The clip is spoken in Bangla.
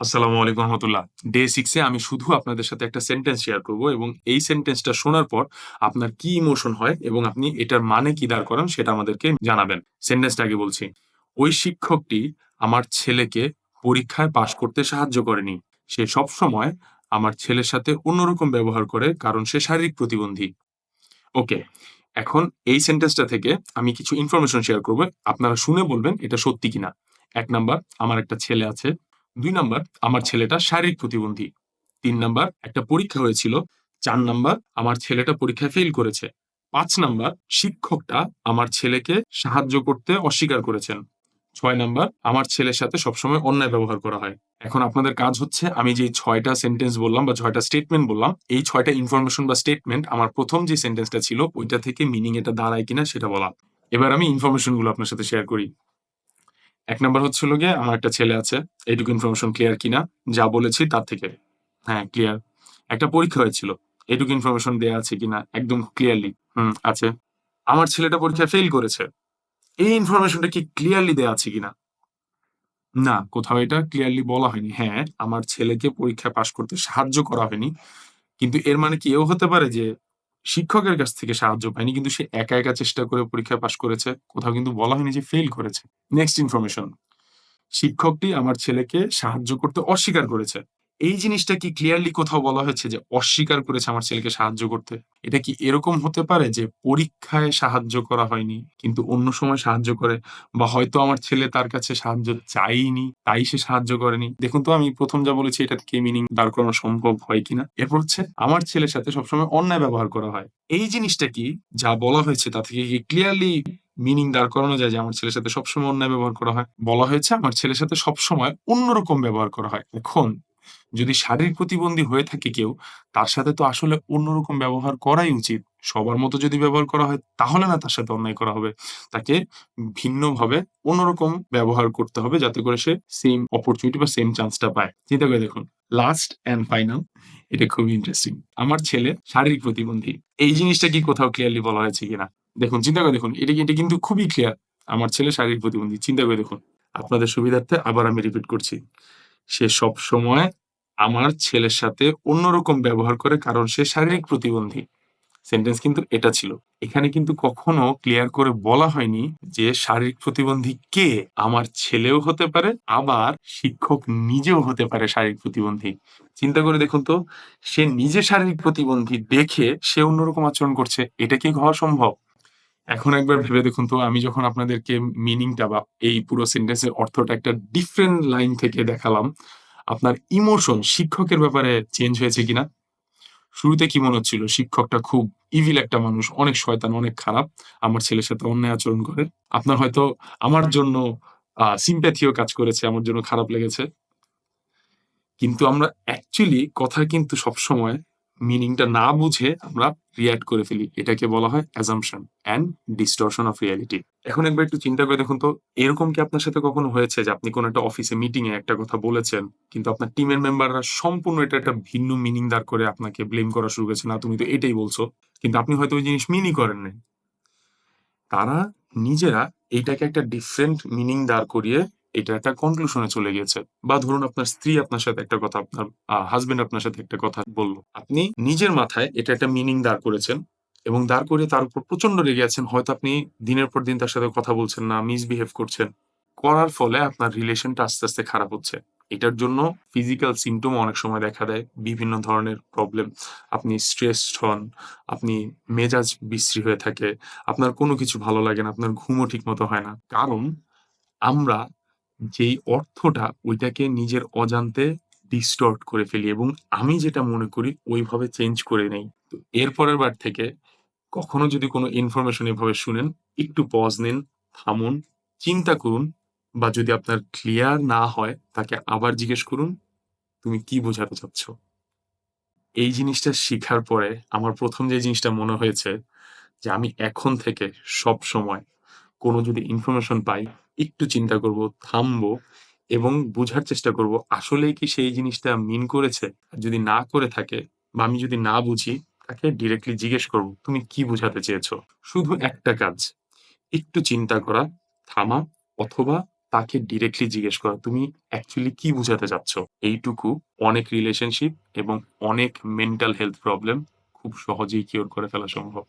আসসালামু আলাইকুম রহমতুল্লাহ। ডে সিক্সে আমি শুধু আপনাদের সাথে একটা সেন্টেন্স শেয়ার করব এবং এই সেন্টেন্সটা শোনার পর আপনার কি ইমোশন হয় এবং আপনি এটার মানে কি দাঁড় করান সেটা আমাদেরকে জানাবেন। সেন্টেন্সটা আগে বলছি। ওই শিক্ষকটি আমার ছেলেকে পরীক্ষায় পাশ করতে সাহায্য করেনি। সে সব সময় আমার ছেলের সাথে অন্যরকম ব্যবহার করে কারণ সে শারীরিক প্রতিবন্ধী। ওকে এখন এই সেন্টেন্সটা থেকে আমি কিছু ইনফরমেশন শেয়ার করব। আপনারা শুনে বলবেন এটা সত্যি কিনা। এক নাম্বার আমার একটা ছেলে আছে। দুই নাম্বার, আমার ছেলেটা শারীরিক প্রতিবন্ধী। তিন নাম্বার, একটা পরীক্ষা হয়েছিল। চার নাম্বার, আমার ছেলেটা পরীক্ষায় ফেল করেছে। পাঁচ নাম্বার, শিক্ষকটা আমার ছেলেকে সাহায্য করতে অস্বীকার করেছেন। ছয় নাম্বার, আমার ছেলের সাথে সবসময় অন্যায় ব্যবহার করা হয়। এখন আপনাদের কাজ হচ্ছে, আমি যে ছয়টা সেন্টেন্স বললাম বা ছয়টা স্টেটমেন্ট বললাম, এই ছয়টা ইনফরমেশন বা স্টেটমেন্ট আমার প্রথম যে সেন্টেন্সটা ছিল, ওইটা থেকে মিনিং এটা দাঁড়ায় কিনা সেটা বলা। এবার আমি ইনফরমেশনগুলো আপনার সাথে শেয়ার করি। এক নাম্বার হচ্ছিল গিয়ে, আমার একটা ছেলে আছে, এইটুকু ইনফরমেশন ক্লিয়ার কিনা, যা বলেছি তার থেকে। হ্যাঁ ক্লিয়ার একটা পরীক্ষা হয়েছিল, এইটুকু ইনফরমেশন দেয়া আছে কিনা, একদম ক্লিয়ারলি হুম, আছে। আমার ছেলেটা পরীক্ষায় ফেল করেছে, এই ইনফরমেশনটা কি ক্লিয়ারলি দেয়া আছে কিনা? না, কোথাও এটা ক্লিয়ারলি বলা হয়নি। হ্যাঁ আমার ছেলেকে পরীক্ষা পাশ করতে সাহায্য করা হয়নি, কিন্তু এর মানে কি এও হতে পারে যে শিক্ষকের কাছ থেকে সাহায্য পায়নি, কিন্তু সে একা একা চেষ্টা করে পরীক্ষা পাশ করেছে। কোথাও কিন্তু বলা হয়নি যে ফেল করেছে। নেক্সট ইনফরমেশন শিক্ষকটি আমার ছেলেকে সাহায্য করতে অস্বীকার করেছে। এই জিনিসটা কি ক্লিয়ারলি কোথাও বলা হয়েছে যে অস্বীকার করেছে আমার ছেলেকে সাহায্য করতে? এটা কি এরকম হতে পারে যে পরীক্ষায় সাহায্য করা হয়নি, কিন্তু অন্য সময় সাহায্য করে? বা হয়তো আমার ছেলে তার কাছে সাহায্য চাইনি, তাই সে সাহায্য করেনি? দেখুন তো, আমি প্রথম যা বলেছি এটা থেকে মিনিং দাঁড় করানো সম্ভব হয় কিনা? এরপর হচ্ছে, আমার ছেলের সাথে সবসময় অন্যায় ব্যবহার করা হয়। এই জিনিসটা কি যা বলা হয়েছে, তা থেকে কি ক্লিয়ারলি মিনিং দাঁড় করানো যায় যে আমার ছেলের সাথে সবসময় অন্যায় ব্যবহার করা হয়? বলা হয়েছে, আমার ছেলের সাথে সবসময় অন্যরকম ব্যবহার করা হয়। এখন যদি শারীরিক প্রতিবন্ধী হয়ে থাকে কেউ, তার সাথে তো আসলে অন্যরকম ব্যবহার করাই উচিত। সবার মতো যদি ব্যবহার করা হয়, তাহলে না তার সাথে অন্যায় করা হবে। তাকে ভিন্নভাবে অন্যরকম ব্যবহার করতে হবে যাতে করে সে সেম অপরচুনিটি বা সেম চান্সটা পায়। চিন্তা করে দেখুন লাস্ট অ্যান্ড ফাইনাল এটা খুবই ইন্টারেস্টিং আমার ছেলে শারীরিক প্রতিবন্ধী, এই জিনিসটা কি কোথাও ক্লিয়ারলি বলা হয়েছে কিনা? দেখুন, চিন্তা করে দেখুন, এটা এটা কিন্তু খুবই ক্লিয়ার আমার ছেলে শারীরিক প্রতিবন্ধী, চিন্তা করে দেখুন। আপনাদের সুবিধার্থে আবার আমি রিপিট করছি। সে সব সময় আমার ছেলের সাথে অন্যরকম ব্যবহার করে কারণ সে শারীরিক প্রতিবন্ধী। সেন্টেন্স কিন্তু এটা ছিল। এখানে কিন্তু কখনো ক্লিয়ার করে বলা হয়নি যে শারীরিক প্রতিবন্ধী কে আমার ছেলেও হতে পারে, আবার শিক্ষক নিজেও হতে পারে শারীরিক প্রতিবন্ধী। চিন্তা করে দেখুন তো, সে নিজে শারীরিক প্রতিবন্ধী দেখে সে অন্যরকম আচরণ করছে, এটা কি হওয়া সম্ভব? এখন একবার ভেবে দেখুন তো, আমি যখন আপনাদেরকে মিনিংটা বা এই পুরো সেন্টেন্সের অর্থটা একটা ডিফারেন্ট লাইন থেকে দেখালাম আপনার ইমোশন শিক্ষকের ব্যাপারে চেঞ্জ হয়েছে কিনা? শুরুতে কি মনে হচ্ছিল? শিক্ষকটা খুব ইভিল একটা মানুষ, অনেক শয়তান, অনেক খারাপ। আমার ছেলের সাথে অন্যায় আচরণ করে। আপনার হয়তো আমার জন্য সিম্প্যাথিও কাজ করেছে, আমার জন্য খারাপ লেগেছে। কিন্তু আমরা অ্যাকচুয়ালি কথা কিন্তু সবসময় মিনিংটা না বুঝে আমরা রিয়াক্ট করে ফেলি, এটাকে বলা হয় assumption and distortion of reality এখন একবার একটু চিন্তা করে দেখুন তো, এরকম কি আপনার সাথে কখনো হয়েছে যে আপনি কোনো একটা অফিসে মিটিং এ একটা কথা বলেছেন, কিন্তু আপনার টিমের মেম্বাররা সম্পূর্ণ এটা একটা ভিন্ন মিনিং দাঁড় করে আপনাকে ব্লেম করা শুরু করেছে, না, তুমি তো এটাই বলছো। কিন্তু আপনি হয়তো ওই জিনিস মিনই করেন নাই। তারা নিজেরা এইটাকে একটা ডিফারেন্ট মিনিং দাঁড় করিয়ে এটা একটা কনক্লুশনে চলে গিয়েছে। বা ধরুন আপনার স্ত্রী আপনার সাথে একটা কথা, আপনার হাজবেন্ড আপনার সাথে একটা কথা বলল। আপনি নিজের মাথায় এটা একটা মিনিং দাঁড় করেছেন এবং দাঁড় করিয়ে তার উপর প্রচণ্ড রেগে আছেন। হয়তো আপনি দিনের পর দিন তার সাথে কথা বলছেন না মিসবিহেভ করছেন। করার ফলে আপনার রিলেশনটা আস্তে আস্তে খারাপ হচ্ছে। এটার জন্য ফিজিক্যাল সিমটম অনেক সময় দেখা দেয়। বিভিন্ন ধরনের প্রবলেম আপনি স্ট্রেস হন, আপনি মেজাজ বিশ্রী হয়ে থাকে, আপনার কোনো কিছু ভালো লাগে না, আপনার ঘুমও ঠিক মতো হয় না। কারণ আমরা যেই অর্থটা ওইটাকে নিজের অজান্তে ডিস্টর্ট করে ফেলি এবং আমি যেটা মনে করি ওইভাবে চেঞ্জ করে নেই। তো এর পরের বার থেকে কখনো যদি কোনো ইনফরমেশন এভাবে শুনেন, একটু পজ নিন, থামুন, চিন্তা করুন বা যদি আপনার ক্লিয়ার না হয় তাকে আবার জিজ্ঞেস করুন, তুমি কি বোঝাতে চাচ্ছ? এই জিনিসটা শিখার পরে আমার প্রথম যে জিনিসটা মনে হয়েছে যে আমি এখন থেকে সব সময় কোনো যদি ইনফরমেশন পাই, একটু চিন্তা করব, থামবো এবং বুঝার চেষ্টা করব, আসলেই কি সেই জিনিসটা মিন করেছে? যদি না করে থাকে বা আমি যদি না বুঝি, তাকে ডিরেক্টলি জিজ্ঞেস করব, তুমি কি বোঝাতে চেয়েছো? শুধু একটা কাজ, একটু চিন্তা করা, থামা অথবা তাকে ডিরেক্টলি জিজ্ঞেস করা, তুমি অ্যাকচুয়ালি কি বুঝাতে চাচ্ছ? এইটুকু অনেক রিলেশনশিপ এবং অনেক মেন্টাল হেলথ প্রবলেম খুব সহজেই কিওর করে ফেলা সম্ভব।